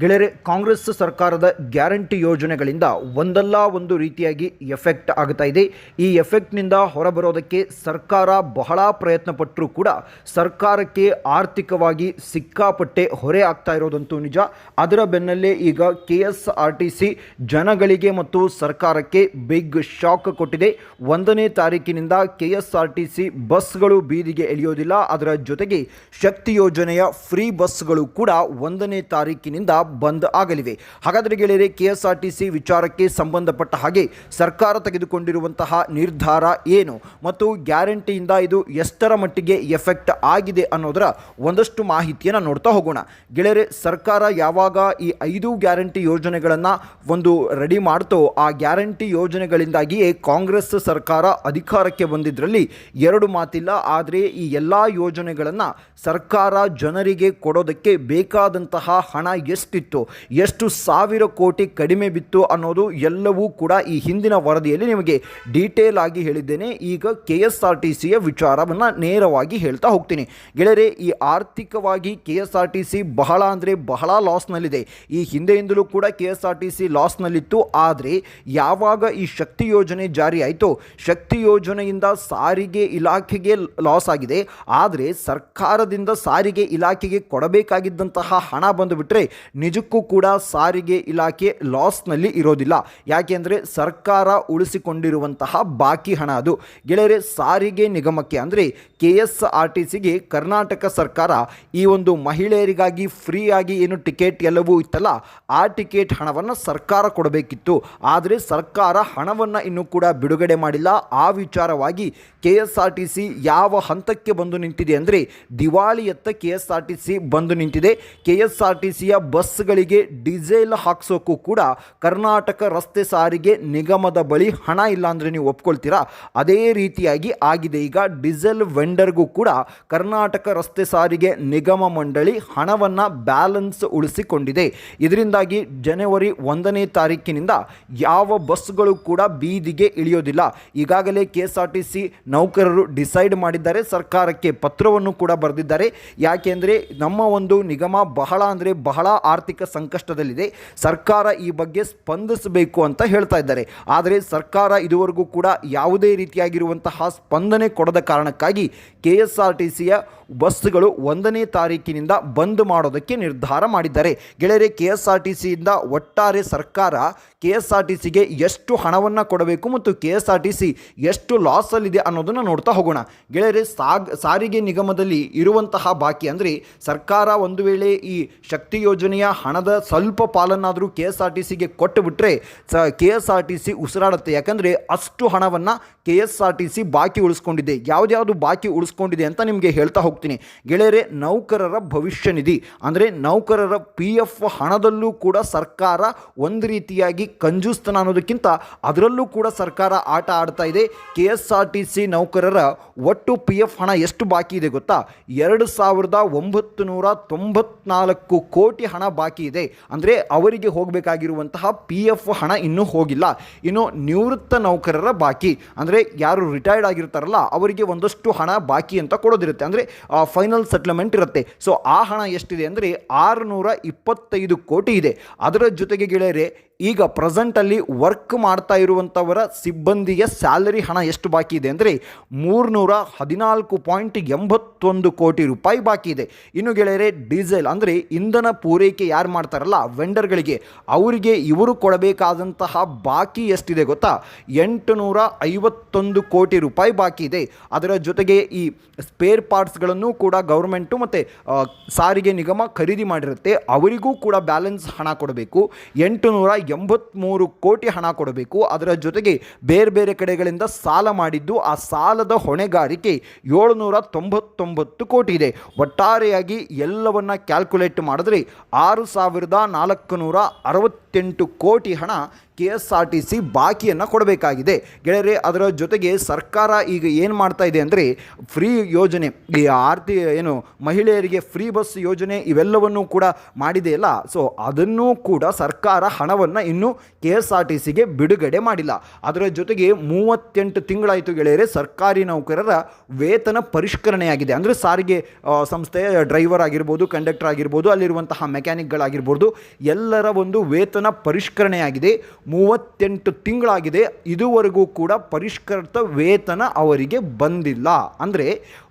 ಗೆಳೆಯರೆ, ಕಾಂಗ್ರೆಸ್ ಸರ್ಕಾರದ ಗ್ಯಾರಂಟಿ ಯೋಜನೆಗಳಿಂದ ಒಂದಲ್ಲ ಒಂದು ರೀತಿಯಾಗಿ ಎಫೆಕ್ಟ್ ಆಗ್ತಾ ಇದೆ. ಈ ಎಫೆಕ್ಟ್ನಿಂದ ಹೊರಬರೋದಕ್ಕೆ ಸರ್ಕಾರ ಬಹಳ ಪ್ರಯತ್ನ ಪಟ್ಟರೂ ಕೂಡ ಸರ್ಕಾರಕ್ಕೆ ಆರ್ಥಿಕವಾಗಿ ಸಿಕ್ಕಾಪಟ್ಟೆ ಹೊರೆ ಆಗ್ತಾ ಇರೋದಂತೂ ನಿಜ. ಅದರ ಬೆನ್ನಲ್ಲೇ ಈಗ K S R T C ಜನಗಳಿಗೆ ಮತ್ತು ಸರ್ಕಾರಕ್ಕೆ ಬಿಗ್ ಶಾಕ್ ಕೊಟ್ಟಿದೆ. ಒಂದನೇ ತಾರೀಕಿನಿಂದ K S R T C ಬಸ್ಗಳು ಬೀದಿಗೆ ಎಳೆಯೋದಿಲ್ಲ. ಅದರ ಜೊತೆಗೆ ಶಕ್ತಿ ಯೋಜನೆಯ ಫ್ರೀ ಬಸ್ಗಳು ಕೂಡ ಒಂದನೇ ತಾರೀಕಿನಿಂದ ಬಂದ್ ಆಗಲಿವೆ. ಹಾಗಾದರೆ ಗೆಳೆಯರೆ, ಕೆ ಎಸ್ ಆರ್ ಟಿ ವಿಚಾರಕ್ಕೆ ಸಂಬಂಧಪಟ್ಟ ಹಾಗೆ ಸರ್ಕಾರ ತೆಗೆದುಕೊಂಡಿರುವಂತಹ ನಿರ್ಧಾರ ಏನು? ಮತ್ತು ಗ್ಯಾರಂಟಿಯಿಂದ ಇದು ಎಷ್ಟರ ಮಟ್ಟಿಗೆ ಎಫೆಕ್ಟ್ ಆಗಿದೆ ಅನ್ನೋದರ ಒಂದಷ್ಟು ಮಾಹಿತಿಯನ್ನು ನೋಡ್ತಾ ಹೋಗೋಣ. ಗೆಳೆಯರೆ, ಸರ್ಕಾರ ಯಾವಾಗ ಈ ಐದು ಗ್ಯಾರಂಟಿ ಯೋಜನೆಗಳನ್ನು ಒಂದು ರೆಡಿ ಮಾಡ್ತೋ, ಆ ಗ್ಯಾರಂಟಿ ಯೋಜನೆಗಳಿಂದಾಗಿಯೇ ಕಾಂಗ್ರೆಸ್ ಸರ್ಕಾರ ಅಧಿಕಾರಕ್ಕೆ ಬಂದಿದ್ದರಲ್ಲಿ ಎರಡು ಮಾತಿಲ್ಲ. ಆದರೆ ಈ ಎಲ್ಲ ಯೋಜನೆಗಳನ್ನು ಸರ್ಕಾರ ಜನರಿಗೆ ಕೊಡೋದಕ್ಕೆ ಬೇಕಾದಂತಹ ಹಣ ಎಷ್ಟಿತ್ತು ಎಷ್ಟು ಸಾವಿರ ಕೋಟಿ ಕಡಿಮೆ ಬಿತ್ತು ಅನ್ನೋದು ಎಲ್ಲವೂ ಕೂಡ ಈ ಹಿಂದಿನ ವರದಿಯಲ್ಲಿ ನಿಮಗೆ ಡೀಟೇಲ್ ಆಗಿ ಹೇಳಿದ್ದೇನೆ. ಈಗ ಕೆ ಎಸ್ ಆರ್ ಟಿ ವಿಚಾರವನ್ನು ನೇರವಾಗಿ ಹೇಳ್ತಾ ಹೋಗ್ತೀನಿ. ಗೆಳೆಯರೆ, ಈ ಆರ್ಥಿಕವಾಗಿ K S R T C ಬಹಳ ಅಂದರೆ ಬಹಳ ಲಾಸ್ನಲ್ಲಿದೆ. ಈ ಹಿಂದೆಯಿಂದಲೂ ಕೂಡ K S R T C ಲಾಸ್ನಲ್ಲಿತ್ತು. ಆದರೆ ಯಾವಾಗ ಈ ಶಕ್ತಿ ಯೋಜನೆ ಜಾರಿ ಆಯಿತು ಶಕ್ತಿ ಯೋಜನೆಯಿಂದ ಸಾರಿಗೆ ಇಲಾಖೆಗೆ ಲಾಸ್ ಆಗಿದೆ. ಆದರೆ ಸರ್ಕಾರದಿಂದ ಸಾರಿಗೆ ಇಲಾಖೆಗೆ ಕೊಡಬೇಕಾಗಿದ್ದಂತಹ ಹಣ ಬಂದುಬಿಟ್ರೆ ನಿಜಕ್ಕೂ ಕೂಡ ಸಾರಿಗೆ ಇಲಾಖೆ ಲಾಸ್ನಲ್ಲಿ ಇರೋದಿಲ್ಲ. ಯಾಕೆಂದರೆ ಸರ್ಕಾರ ಉಳಿಸಿಕೊಂಡಿರುವಂತಹ ಬಾಕಿ ಹಣ ಅದು. ಗೆಳೆಯರೆ, ಸಾರಿಗೆ ನಿಗಮಕ್ಕೆ ಅಂದರೆ ಕೆ ಎಸ್ ಆರ್ ಟಿ ಸಿಗೆ ಕರ್ನಾಟಕ ಸರ್ಕಾರ ಈ ಒಂದು ಮಹಿಳೆಯರಿಗಾಗಿ ಫ್ರೀಯಾಗಿ ಏನು ಟಿಕೆಟ್ ಎಲ್ಲವೂ ಇತ್ತಲ್ಲ, ಆ ಟಿಕೆಟ್ ಹಣವನ್ನು ಸರ್ಕಾರ ಕೊಡಬೇಕಿತ್ತು. ಆದರೆ ಸರ್ಕಾರ ಹಣವನ್ನು ಇನ್ನೂ ಕೂಡ ಬಿಡುಗಡೆ ಮಾಡಿಲ್ಲ. ಆ ವಿಚಾರವಾಗಿ K S R T C ಯಾವ ಹಂತಕ್ಕೆ ಬಂದು ನಿಂತಿದೆ ಅಂದರೆ ದಿವಾಳಿಯತ್ತ K S R T C ಬಂದು ನಿಂತಿದೆ. ಕೆ ಎಸ್ ಆರ್ ಟಿ ಸಿಯ ಬಸ್ಗಳಿಗೆ ಡೀಸೆಲ್ ಹಾಕ್ಸೋಕ್ಕೂ ಕೂಡ ಕರ್ನಾಟಕ ರಸ್ತೆ ಸಾರಿಗೆ ನಿಗಮದ ಬಳಿ ಹಣ ಇಲ್ಲ ಅಂದರೆ ನೀವು ಒಪ್ಕೊಳ್ತೀರಾ? ಅದೇ ರೀತಿಯಾಗಿ ಆಗಿದೆ. ಈಗ ಡೀಸೆಲ್ ವೆಂಡರ್ಗೂ ಕೂಡ ಕರ್ನಾಟಕ ರಸ್ತೆ ಸಾರಿಗೆ ನಿಗಮ ಮಂಡಳಿ ಹಣವನ್ನು ಬ್ಯಾಲೆನ್ಸ್ ಉಳಿಸಿಕೊಂಡಿದೆ. ಇದರಿಂದಾಗಿ ಜನವರಿ ಒಂದನೇ ತಾರೀಕಿನಿಂದ ಯಾವ ಬಸ್ಗಳು ಕೂಡ ಬೀದಿಗೆ ಇಳಿಯೋದಿಲ್ಲ. ಈಗಾಗಲೇ ಕೆ ನೌಕರರು ಡಿಸೈಡ್ ಮಾಡಿದ್ದಾರೆ. ಸರ್ಕಾರಕ್ಕೆ ಪತ್ರವನ್ನು ಕೂಡ ಬರೆದಿದ್ದಾರೆ. ಯಾಕೆಂದರೆ ನಮ್ಮ ಒಂದು ನಿಗಮ ಬಹಳ ಅಂದರೆ ಬಹಳ ಆರ್ಥಿಕ ಸಂಕಷ್ಟದಲ್ಲಿದೆ. ಸರ್ಕಾರ ಈ ಬಗ್ಗೆ ಸ್ಪಂದಿಸಬೇಕು ಅಂತ ಹೇಳ್ತಾ ಇದ್ದಾರೆ. ಆದರೆ ಸರ್ಕಾರ ಇದುವರೆಗೂ ಕೂಡ ಯಾವುದೇ ರೀತಿಯಾಗಿರುವಂತಹ ಸ್ಪಂದನೆ ಕೊಡದ ಕಾರಣಕ್ಕಾಗಿ ಕೆ ಎಸ್ ಆರ್ ಟಿ ಬಸ್ಗಳು ಒಂದನೇ ತಾರೀಕಿನಿಂದ ಬಂದ್ ಮಾಡೋದಕ್ಕೆ ನಿರ್ಧಾರ ಮಾಡಿದ್ದಾರೆ. ಗೆಳೆಯರೆ ಕೆ ಎಸ್ ಆರ್ ಟಿ ಸಿಯಿಂದ ಒಟ್ಟಾರೆ ಸರ್ಕಾರ ಕೆ ಎಸ್ ಆರ್ ಟಿ ಸಿಗೆ ಎಷ್ಟು ಹಣವನ್ನು ಕೊಡಬೇಕು ಮತ್ತು K S R T C ಎಷ್ಟು ಲಾಸಲ್ಲಿದೆ ಅನ್ನೋದನ್ನು ನೋಡ್ತಾ ಹೋಗೋಣ. ಗೆಳೆಯರೆ, ಸಾಗ್, ಸಾರಿಗೆ ನಿಗಮದಲ್ಲಿ ಇರುವಂತಹ ಬಾಕಿ ಅಂದರೆ ಸರ್ಕಾರ ಒಂದು ವೇಳೆ ಈ ಶಕ್ತಿ ಯೋಜನೆಯ ಹಣದ ಸ್ವಲ್ಪ ಪಾಲನ್ನಾದರೂ ಕೆ ಎಸ್ ಆರ್ ಟಿ ಸಿಗೆ ಕೊಟ್ಟು ಬಿಟ್ಟರೆ ಸ K S R T C ಉಸಿರಾಡುತ್ತೆ. ಯಾಕಂದರೆ ಅಷ್ಟು ಹಣವನ್ನು K S R T C ಬಾಕಿ ಉಳಿಸ್ಕೊಂಡಿದೆ. ಯಾವುದ್ಯಾವುದು ಬಾಕಿ ಉಳಿಸ್ಕೊಂಡಿದೆ ಅಂತ ನಿಮಗೆ ಹೇಳ್ತಾ ಹೋಗ್ತೀನಿ. ಗೆಳೆಯರೆ, ನೌಕರರ ಭವಿಷ್ಯ ನಿಧಿ. ಅಂದರೆ ನೌಕರರ ಪಿ ಎಫ್ ಹಣದಲ್ಲೂ ಕೂಡ ಸರ್ಕಾರ ಒಂದು ರೀತಿಯಾಗಿ ಕಂಜೂಸ್ತನ ಅನ್ನೋದಕ್ಕಿಂತ ಅದರಲ್ಲೂ ಕೂಡ ಸರ್ಕಾರ ಆಟ ಆಡ್ತಾ ಇದೆ. K S R T C ನೌಕರರ ಒಟ್ಟು ಪಿ ಎಫ್ ಹಣ ಎಷ್ಟು ಬಾಕಿ ಇದೆ ಗೊತ್ತಾ? ಎರಡು ಸಾವಿರದ ಒಂಬತ್ತು ನೂರ ತೊಂಬತ್ನಾಲ್ಕು ಕೋಟಿ ಹಣ ಬಾಕಿ ಇದೆ. ಅಂದರೆ ಅವರಿಗೆ ಹೋಗಬೇಕಾಗಿರುವಂತಹ ಪಿ ಎಫ್ ಹಣ ಇನ್ನೂ ಹೋಗಿಲ್ಲ. ಇನ್ನು ನಿವೃತ್ತ ನೌಕರರ ಬಾಕಿ. ಅಂದರೆ ಯಾರು ರಿಟೈರ್ಡ್ ಆಗಿರ್ತಾರಲ್ಲ, ಅವರಿಗೆ ಒಂದಷ್ಟು ಹಣ ಬಾಕಿ ಅಂತ ಕೊಡೋದಿರುತ್ತೆ. ಅಂದರೆ ಫೈನಲ್ ಸೆಟ್ಲ್ಮೆಂಟ್ ಇರುತ್ತೆ. ಸೊ ಆ ಹಣ ಎಷ್ಟಿದೆ ಅಂದರೆ ಆರುನೂರ ಇಪ್ಪತ್ತೈದು ಕೋಟಿ ಇದೆ. ಅದರ ಜೊತೆಗೆ ಗೆಳೆಯರೆ ಈಗ ಪ್ರೆಸೆಂಟಲ್ಲಿ ವರ್ಕ್ ಮಾಡ್ತಾ ಇರುವಂಥವರ ಸಿಬ್ಬಂದಿಯ ಸ್ಯಾಲರಿ ಹಣ ಎಷ್ಟು ಬಾಕಿ ಇದೆ ಅಂದರೆ ಮೂರುನೂರ ಹದಿನಾಲ್ಕು ಪಾಯಿಂಟ್ ಎಂಬತ್ತೊಂದು ಕೋಟಿ ರೂಪಾಯಿ ಬಾಕಿ ಇದೆ. ಇನ್ನು ಗೆಳೆಯರೆ, ಡೀಸೆಲ್ ಅಂದರೆ ಇಂಧನ ಪೂರೈಕೆ ಯಾರು ಮಾಡ್ತಾರಲ್ಲ ವೆಂಡರ್ಗಳಿಗೆ ಅವರಿಗೆ ಇವರು ಕೊಡಬೇಕಾದಂತಹ ಬಾಕಿ ಎಷ್ಟಿದೆ ಗೊತ್ತಾ? ಎಂಟು ನೂರ ಐವತ್ತೊಂದು ಕೋಟಿ ರೂಪಾಯಿ ಬಾಕಿ ಇದೆ. ಅದರ ಜೊತೆಗೆ ಈ ಸ್ಪೇರ್ ಪಾರ್ಟ್ಸ್ಗಳನ್ನು ಕೂಡ ಗೌರ್ಮೆಂಟು ಮತ್ತು ಸಾರಿಗೆ ನಿಗಮ ಖರೀದಿ ಮಾಡಿರುತ್ತೆ. ಅವರಿಗೂ ಕೂಡ ಬ್ಯಾಲೆನ್ಸ್ ಹಣ ಕೊಡಬೇಕು. ಎಂಟು ನೂರ ಎಂಬತ್ತ್ಮೂರು ಕೋಟಿ ಹಣ ಕೊಡಬೇಕು. ಅದರ ಜೊತೆಗೆ ಬೇರೆ ಬೇರೆ ಕಡೆಗಳಿಂದ ಸಾಲ ಮಾಡಿದ್ದು ಆ ಸಾಲದ ಹೊಣೆಗಾರಿಕೆ ಏಳುನೂರ ತೊಂಬತ್ತೊಂಬತ್ತು ಕೋಟಿ ಇದೆ. ಒಟ್ಟಾರೆಯಾಗಿ ಎಲ್ಲವನ್ನ ಕ್ಯಾಲ್ಕುಲೇಟ್ ಮಾಡಿದ್ರೆ ಆರು ಸಾವಿರದ ನಾಲ್ಕು ನೂರ ಅರವತ್ತೆಂಟು ಕೋಟಿ ಹಣ K S R T C ಬಾಕಿಯನ್ನು ಕೊಡಬೇಕಾಗಿದೆ. ಗೆಳೆಯರೆ, ಅದರ ಜೊತೆಗೆ ಸರ್ಕಾರ ಈಗ ಏನು ಮಾಡ್ತಾ ಇದೆ ಅಂದರೆ ಫ್ರೀ ಯೋಜನೆ, ಈ ಆರ್ತಿ ಏನು ಮಹಿಳೆಯರಿಗೆ ಫ್ರೀ ಬಸ್ ಯೋಜನೆ ಇವೆಲ್ಲವನ್ನೂ ಕೂಡ ಮಾಡಿದೆಯಲ್ಲ ಸೊ ಅದನ್ನೂ ಕೂಡ ಸರ್ಕಾರ ಹಣವನ್ನು ಇನ್ನೂ ಕೆ ಎಸ್ ಆರ್ ಟಿ ಸಿಗೆ ಬಿಡುಗಡೆ ಮಾಡಿಲ್ಲ. ಅದರ ಜೊತೆಗೆ ಮೂವತ್ತೆಂಟು ತಿಂಗಳಾಯಿತು ಗೆಳೆಯರೆ, ಸರ್ಕಾರಿ ನೌಕರರ ವೇತನ ಪರಿಷ್ಕರಣೆಯಾಗಿದೆ. ಅಂದರೆ ಸಾರಿಗೆ ಸಂಸ್ಥೆ ಸಂಸ್ಥೆಯ ಡ್ರೈವರ್ ಆಗಿರ್ಬೋದು, ಕಂಡಕ್ಟರ್ ಆಗಿರ್ಬೋದು, ಅಲ್ಲಿರುವಂತಹ ಮೆಕ್ಯಾನಿಕ್ಗಳಾಗಿರ್ಬೋದು, ಎಲ್ಲರ ಒಂದು ವೇತನ ಪರಿಷ್ಕರಣೆಯಾಗಿದೆ. ಮೂವತ್ತೆಂಟು ತಿಂಗಳಾಗಿದೆ, ಇದುವರೆಗೂ ಕೂಡ ಪರಿಷ್ಕೃತ ವೇತನ ಅವರಿಗೆ ಬಂದಿಲ್ಲ. ಅಂದರೆ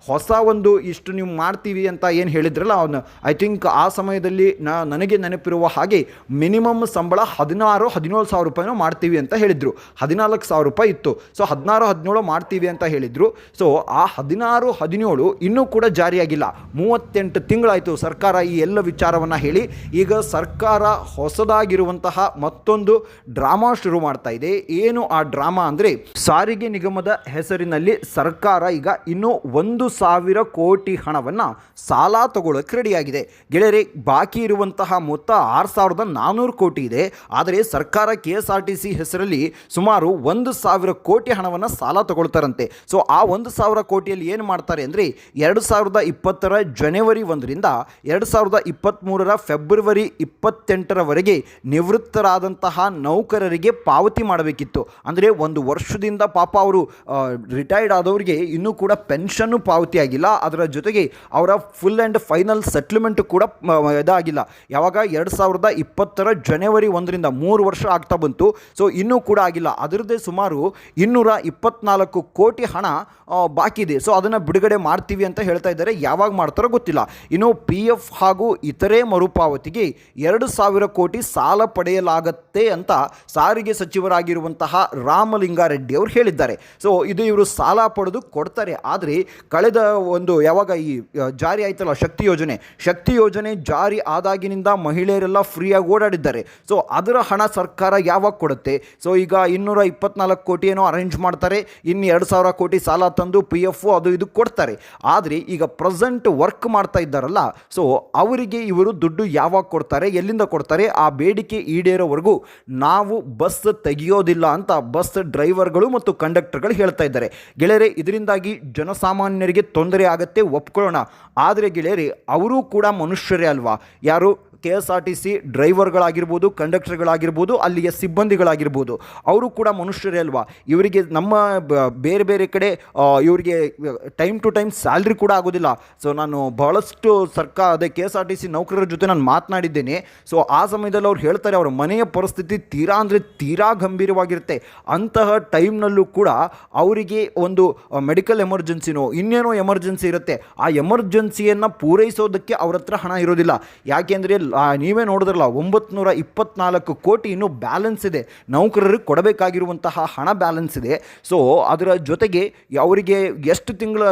ಹೊಸ ಒಂದು ಇಷ್ಟು ನೀವು ಮಾಡ್ತೀವಿ ಅಂತ ಏನು ಹೇಳಿದ್ರಲ್ಲ ಅವನು ಐ ಥಿಂಕ್ ಆ ಸಮಯದಲ್ಲಿ ನಾ, ನನಗೆ ನೆನಪಿರುವ ಹಾಗೆ ಮಿನಿಮಮ್ ಸಂಬಳ ಹದಿನಾರು, ಹದಿನೇಳು ಸಾವಿರ ರೂಪಾಯಿನೂ ಮಾಡ್ತೀವಿ ಅಂತ ಹೇಳಿದರು. ಹದಿನಾಲ್ಕು ಸಾವಿರ ರೂಪಾಯಿ ಇತ್ತು. ಸೊ ಹದಿನಾರು, ಹದಿನೇಳು ಮಾಡ್ತೀವಿ ಅಂತ ಹೇಳಿದರು. ಸೊ ಆ ಹದಿನಾರು, ಹದಿನೇಳು ಇನ್ನೂ ಕೂಡ ಜಾರಿಯಾಗಿಲ್ಲ. ಮೂವತ್ತೆಂಟು ತಿಂಗಳಾಯಿತು ಸರ್ಕಾರ ಈ ಎಲ್ಲ ವಿಚಾರವನ್ನು ಹೇಳಿ. ಈಗ ಸರ್ಕಾರ ಹೊಸದಾಗಿರುವಂತಹ ಮತ್ತೊಂದು ಡ್ರಾಮಾ ಶುರು ಮಾಡ್ತಾ ಇದೆ. ಏನು ಆ ಡ್ರಾಮಾ ಅಂದರೆ ಸಾರಿಗೆ ನಿಗಮದ ಹೆಸರಿನಲ್ಲಿ ಸರ್ಕಾರ ಈಗ ಇನ್ನೂ ಒಂದು ಸಾವಿರ ಕೋಟಿ ಹಣವನ್ನು ಸಾಲ ತಗೊಳ್ಳೋಕೆ ರೆಡಿಯಾಗಿದೆ. ಗೆಳೆಯರೆ, ಬಾಕಿ ಇರುವಂತಹ ಮೊತ್ತ ಆರು ಸಾವಿರದ ನಾನ್ನೂರು ಕೋಟಿ ಇದೆ. ಆದರೆ ಸರ್ಕಾರ K S R T C ಹೆಸರಲ್ಲಿ ಸುಮಾರು ಒಂದು ಸಾವಿರ ಕೋಟಿ ಹಣವನ್ನು ಸಾಲ ತಗೊಳ್ತಾರಂತೆ. ಸೊ, ಆ ಒಂದು ಸಾವಿರ ಕೋಟಿಯಲ್ಲಿ ಏನು ಮಾಡ್ತಾರೆ ಅಂದರೆ ಎರಡು ಸಾವಿರದ ಇಪ್ಪತ್ತರ ಜನವರಿ ಒಂದರಿಂದ ಎರಡು ಸಾವಿರದ ಇಪ್ಪತ್ತ್ಮೂರರ ಫೆಬ್ರವರಿ ಇಪ್ಪತ್ತೆಂಟರವರೆಗೆ ನಿವೃತ್ತರಾದಂತಹ ನೌಕರರಿಗೆ ಪಾವತಿ ಮಾಡಬೇಕಿತ್ತು. ಅಂದರೆ ಒಂದು ವರ್ಷದಿಂದ ಪಾಪ ಅವರು ರಿಟೈರ್ಡ್ ಆದವರಿಗೆ ಇನ್ನೂ ಕೂಡ ಪೆನ್ಷನ್ನು ಪಾವತಿ ಆಗಿಲ್ಲ. ಅದರ ಜೊತೆಗೆ ಅವರ ಫುಲ್ ಆ್ಯಂಡ್ ಫೈನಲ್ ಸೆಟ್ಲ್ಮೆಂಟ್ ಕೂಡ ಇದಾಗಿಲ್ಲ. ಯಾವಾಗ ಎರಡು ಸಾವಿರದ ಇಪ್ಪತ್ತರ ಜನವರಿ ಒಂದರಿಂದ ಮೂರು ವರ್ಷ ಆಗ್ತಾ ಬಂತು. ಸೊ ಇನ್ನೂ ಕೂಡ ಆಗಿಲ್ಲ. ಅದರದ್ದೇ ಸುಮಾರು ಇನ್ನೂರ ಇಪ್ಪತ್ನಾಲ್ಕು ಕೋಟಿ ಹಣ ಬಾಕಿ ಇದೆ. ಸೊ ಅದನ್ನು ಬಿಡುಗಡೆ ಮಾಡ್ತೀವಿ ಅಂತ ಹೇಳ್ತಾ ಇದ್ದಾರೆ. ಯಾವಾಗ ಮಾಡ್ತಾರೋ ಗೊತ್ತಿಲ್ಲ. ಇನ್ನು ಪಿ ಎಫ್ ಹಾಗೂ ಇತರೆ ಮರುಪಾವತಿಗೆ ಎರಡು ಸಾವಿರ ಕೋಟಿ ಸಾಲ ಪಡೆಯಲಾಗತ್ತೆ ಅಂತ ಸಾರಿಗೆ ಸಚಿವರಾಗಿರುವಂತಹ ರಾಮಲಿಂಗಾರೆಡ್ಡಿ ಅವರು ಹೇಳಿದ್ದಾರೆ. ಸೊ ಇದು ಇವರು ಸಾಲ ಪಡೆದು ಕೊಡ್ತಾರೆ. ಆದರೆ ಕಳೆದ ಒಂದು ಯಾವಾಗ ಈ ಜಾರಿ ಆಯ್ತಲ್ಲ ಶಕ್ತಿ ಯೋಜನೆ ಶಕ್ತಿ ಯೋಜನೆ ಜಾರಿ ಆದಾಗಿನಿಂದ ಮಹಿಳೆಯರೆಲ್ಲ ಫ್ರೀಯಾಗಿ ಓಡಾಡಿದ್ದಾರೆ. ಸೊ ಅದರ ಹಣ ಸರ್ಕಾರ ಯಾವಾಗ ಕೊಡುತ್ತೆ? ಸೊ ಈಗ ಇನ್ನೂರ ಇಪ್ಪತ್ನಾಲ್ಕು ಕೋಟಿ ಏನೋ ಅರೇಂಜ್ ಮಾಡ್ತಾರೆ. ಇನ್ನು ಎರಡು ಸಾವಿರ ಕೋಟಿ ಸಾಲ ತಂದು ಪಿ ಎಫ್ ಅದು ಇದು ಕೊಡ್ತಾರೆ. ಆದರೆ ಈಗ ಪ್ರೆಸೆಂಟ್ ವರ್ಕ್ ಮಾಡ್ತಾ ಇದ್ದಾರಲ್ಲ ಸೊ ಅವರಿಗೆ ಇವರು ದುಡ್ಡು ಯಾವಾಗ ಕೊಡ್ತಾರೆ, ಎಲ್ಲಿಂದ ಕೊಡ್ತಾರೆ? ಆ ಬೇಡಿಕೆ ಈಡೇರೋವರೆಗೂ ನಾವು ಬಸ್ ತೆಗೆಯೋದಿಲ್ಲ ಅಂತ ಬಸ್ ಡ್ರೈವರ್ಗಳು ಮತ್ತು ಕಂಡಕ್ಟರ್ಗಳು ಹೇಳ್ತಾ ಇದ್ದಾರೆ. ಗೆಳೆಯರೆ, ಇದರಿಂದಾಗಿ ಜನಸಾಮಾನ್ಯರಿಗೆ ತೊಂದರೆ ಆಗುತ್ತೆ, ಒಪ್ಕೊಳ್ಳೋಣ. ಆದರೆ ಗೆಳೆಯರೆ, ಅವರೂ ಕೂಡ ಮನುಷ್ಯರೇ ಅಲ್ವಾ? ಯಾರು? K S R T C ಡ್ರೈವರ್ಗಳಾಗಿರ್ಬೋದು, ಕಂಡಕ್ಟರ್ಗಳಾಗಿರ್ಬೋದು, ಅಲ್ಲಿಯ ಸಿಬ್ಬಂದಿಗಳಾಗಿರ್ಬೋದು. ಅವರು ಕೂಡ ಮನುಷ್ಯರೇ ಅಲ್ವಾ? ಇವರಿಗೆ ನಮ್ಮ ಬೇರೆ ಬೇರೆ ಕಡೆ ಇವರಿಗೆ ಟೈಮ್ ಟು ಟೈಮ್ ಸ್ಯಾಲ್ರಿ ಕೂಡ ಆಗೋದಿಲ್ಲ. ಸೊ, ನಾನು ಬಹಳಷ್ಟು ಸರ್ಕಾರ ಅದೇ K S R T C ನೌಕರರ ಜೊತೆ ನಾನು ಮಾತನಾಡಿದ್ದೇನೆ. ಸೊ, ಆ ಸಮಯದಲ್ಲಿ ಅವ್ರು ಹೇಳ್ತಾರೆ, ಅವರ ಮನೆಯ ಪರಿಸ್ಥಿತಿ ತೀರಾ ಅಂದರೆ ತೀರಾ ಗಂಭೀರವಾಗಿರುತ್ತೆ. ಅಂತಹ ಟೈಮ್ನಲ್ಲೂ ಕೂಡ ಅವರಿಗೆ ಒಂದು ಮೆಡಿಕಲ್ ಎಮರ್ಜೆನ್ಸಿನೋ, ಇನ್ನೇನೋ ಎಮರ್ಜೆನ್ಸಿ ಇರುತ್ತೆ. ಆ ಎಮರ್ಜೆನ್ಸಿಯನ್ನು ಪೂರೈಸೋದಕ್ಕೆ ಅವ್ರ ಹತ್ರ ಹಣ ಇರೋದಿಲ್ಲ. ಯಾಕೆಂದರೆ ನೀವೇ ನೋಡಿದ್ರಲ್ಲ ಒಂಬತ್ತು ನೂರ ಇಪ್ಪತ್ನಾಲ್ಕು ಕೋಟಿ ಇನ್ನೂ ಬ್ಯಾಲೆನ್ಸ್ ಇದೆ. ನೌಕರರಿಗೆ ಕೊಡಬೇಕಾಗಿರುವಂತಹ ಹಣ ಬ್ಯಾಲೆನ್ಸ್ ಇದೆ. ಸೊ ಅದರ ಜೊತೆಗೆ ಅವರಿಗೆ ಎಷ್ಟು ತಿಂಗಳ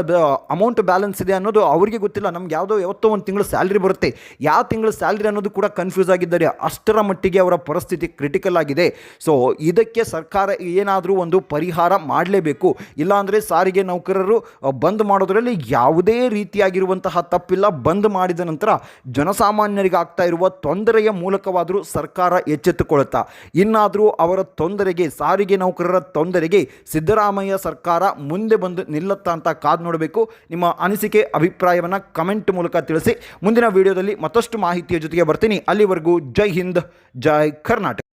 ಅಮೌಂಟ್ ಬ್ಯಾಲೆನ್ಸ್ ಇದೆ ಅನ್ನೋದು ಅವರಿಗೆ ಗೊತ್ತಿಲ್ಲ. ನಮ್ಗೆ ಯಾವುದೋ ಯಾವತ್ತೋ ಒಂದು ತಿಂಗಳು ಸ್ಯಾಲ್ರಿ ಬರುತ್ತೆ. ಯಾವ ತಿಂಗಳ ಸ್ಯಾಲ್ರಿ ಅನ್ನೋದು ಕೂಡ ಕನ್ಫ್ಯೂಸ್ ಆಗಿದ್ದಾರೆ. ಅಷ್ಟರ ಮಟ್ಟಿಗೆ ಅವರ ಪರಿಸ್ಥಿತಿ ಕ್ರಿಟಿಕಲ್ ಆಗಿದೆ. ಸೊ ಇದಕ್ಕೆ ಸರ್ಕಾರ ಏನಾದರೂ ಒಂದು ಪರಿಹಾರ ಮಾಡಲೇಬೇಕು. ಇಲ್ಲಾಂದರೆ ಸಾರಿಗೆ ನೌಕರರು ಬಂದ್ ಮಾಡೋದರಲ್ಲಿ ಯಾವುದೇ ರೀತಿಯಾಗಿರುವಂತಹ ತಪ್ಪಿಲ್ಲ. ಬಂದ್ ಮಾಡಿದ ನಂತರ ಜನಸಾಮಾನ್ಯರಿಗೆ ಆಗ್ತಾ ಇರುವ ತೊಂದರೆಯ ಮೂಲಕವಾದರೂ ಸರ್ಕಾರ ಎಚ್ಚೆತ್ತುಕೊಳ್ಳುತ್ತಾ, ಇನ್ನಾದರೂ ಅವರ ತೊಂದರೆಗೆ, ಸಾರಿಗೆ ನೌಕರರ ತೊಂದರೆಗೆ ಸಿದ್ದರಾಮಯ್ಯ ಸರ್ಕಾರ ಮುಂದೆ ಬಂದು ನಿಲ್ಲುತ್ತಾ ಅಂತ ಕಾದು ನೋಡಬೇಕು. ನಿಮ್ಮ ಅನಿಸಿಕೆ, ಅಭಿಪ್ರಾಯವನ್ನು ಕಮೆಂಟ್ ಮೂಲಕ ತಿಳಿಸಿ. ಮುಂದಿನ ವಿಡಿಯೋದಲ್ಲಿ ಮತ್ತಷ್ಟು ಮಾಹಿತಿಯ ಜೊತೆಗೆ ಬರ್ತೀನಿ. ಅಲ್ಲಿವರೆಗೂ ಜೈ ಹಿಂದ್, ಜೈ ಕರ್ನಾಟಕ.